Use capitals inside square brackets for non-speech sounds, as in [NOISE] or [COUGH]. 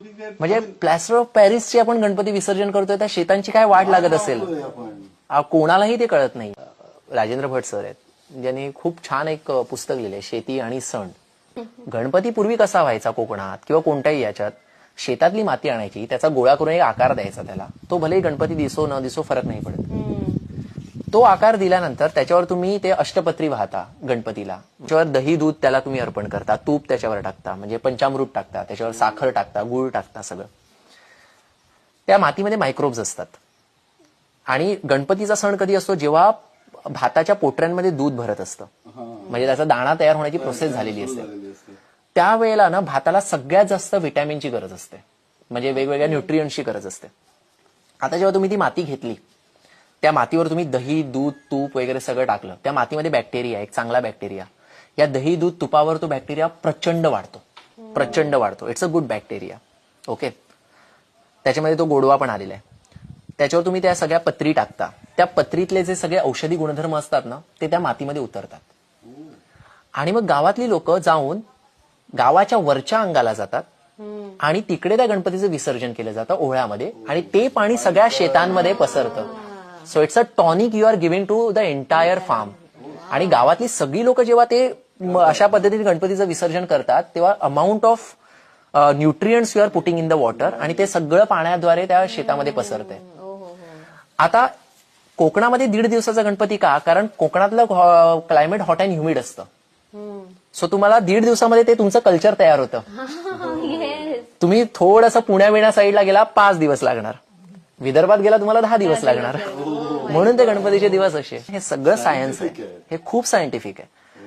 म्हणजे plaster of पॅरिसची आपण गणपती विसर्जन करतोय त्या शेतांची काय वाट लागत असेल? कोणालाही ते कळत नाही. राजेंद्र भट सर आहेत. ज्यांनी खूप छान एक पुस्तक लिहिलंय शेती आणि सण. गणपती पूर्वी कसा व्हायचा कोकणात किंवा कोणत्याही याच्यात? शेतातली माती आणायची त्याचा गोळा करून एक आकार द्यायचा त्याला. तो भलेही गणपती दिसो न दिसो फरक नाही पडत. तो आकार दिल्यानंतर त्याच्यावर तुम्ही ते अष्टपत्री वाहता गणपतीला. त्याच्यावर दही दूध त्याला तुम्ही अर्पण करता. तूप त्याच्यावर टाकता. म्हणजे पंचामृत टाकता. त्याच्यावर साखर टाकता गुळ टाकता सगळं. त्या मातीमध्ये मायक्रोब्स असतात. आणि गणपतीचा सण कधी असतो? जेव्हा भाताच्या पोटऱ्यांमध्ये दूध भरत असतं. म्हणजे त्याचा दाणा तयार होण्याची प्रोसेस झालेली असते. त्यावेळेला ना भाताला सगळ्यात जास्त विटॅमिनची गरज असते. म्हणजे वेगवेगळ्या न्यूट्रियन्सची गरज असते. आता जेव्हा तुम्ही ती माती घेतली त्या मातीवर तुम्ही दही दूध तूप वगैरे सगळं टाकलं. त्या मातीमध्ये बॅक्टेरिया एक चांगला बॅक्टेरिया या दही दूध तुपावर तो बॅक्टेरिया प्रचंड वाढतो. प्रचंड वाढतो. It's a good bacteria okay त्याच्यामध्ये तो गोडवा पण आलेला आहे. त्याच्यावर तुम्ही त्या सगळ्या पत्री टाकता. त्या पत्रीतले जे सगळे औषधी गुणधर्म असतात ना ते त्या मातीमध्ये उतरतात. आणि मग गावातली लोक जाऊन गावाच्या वरच्या अंगाला जातात आणि तिकडे त्या गणपतीचं विसर्जन केलं जातं ओहळ्यामध्ये. आणि ते पाणी सगळ्या शेतांमध्ये पसरतं. So it's a tonic you are giving to the entire farm आणि गावातली सगळी लोक जेव्हा ते अशा पद्धतीने गणपतीचं विसर्जन करतात तेव्हा amount of nutrients you are putting in the water आणि ते सगळं पाण्याद्वारे त्या शेतामध्ये पसरते आता कोकणामध्ये दीड दिवसाचा गणपती का? कारण कोकणातलं क्लायमेट हॉट अँड ह्युमिड असतं. सो तुम्हाला दीड दिवसामध्ये ते तुमचं कल्चर तयार होतं. [LAUGHS] तुम्ही थोडंसं पुण्या विण्या साईडला गेला पाच दिवस लागणार. विदर्भात गेला तुम्हाला दहा दिवस लागणार. म्हणून ते गणपतीचे दिवस असे. हे सगळं सायन्स आहे. हे खूप सायंटिफिक आहे.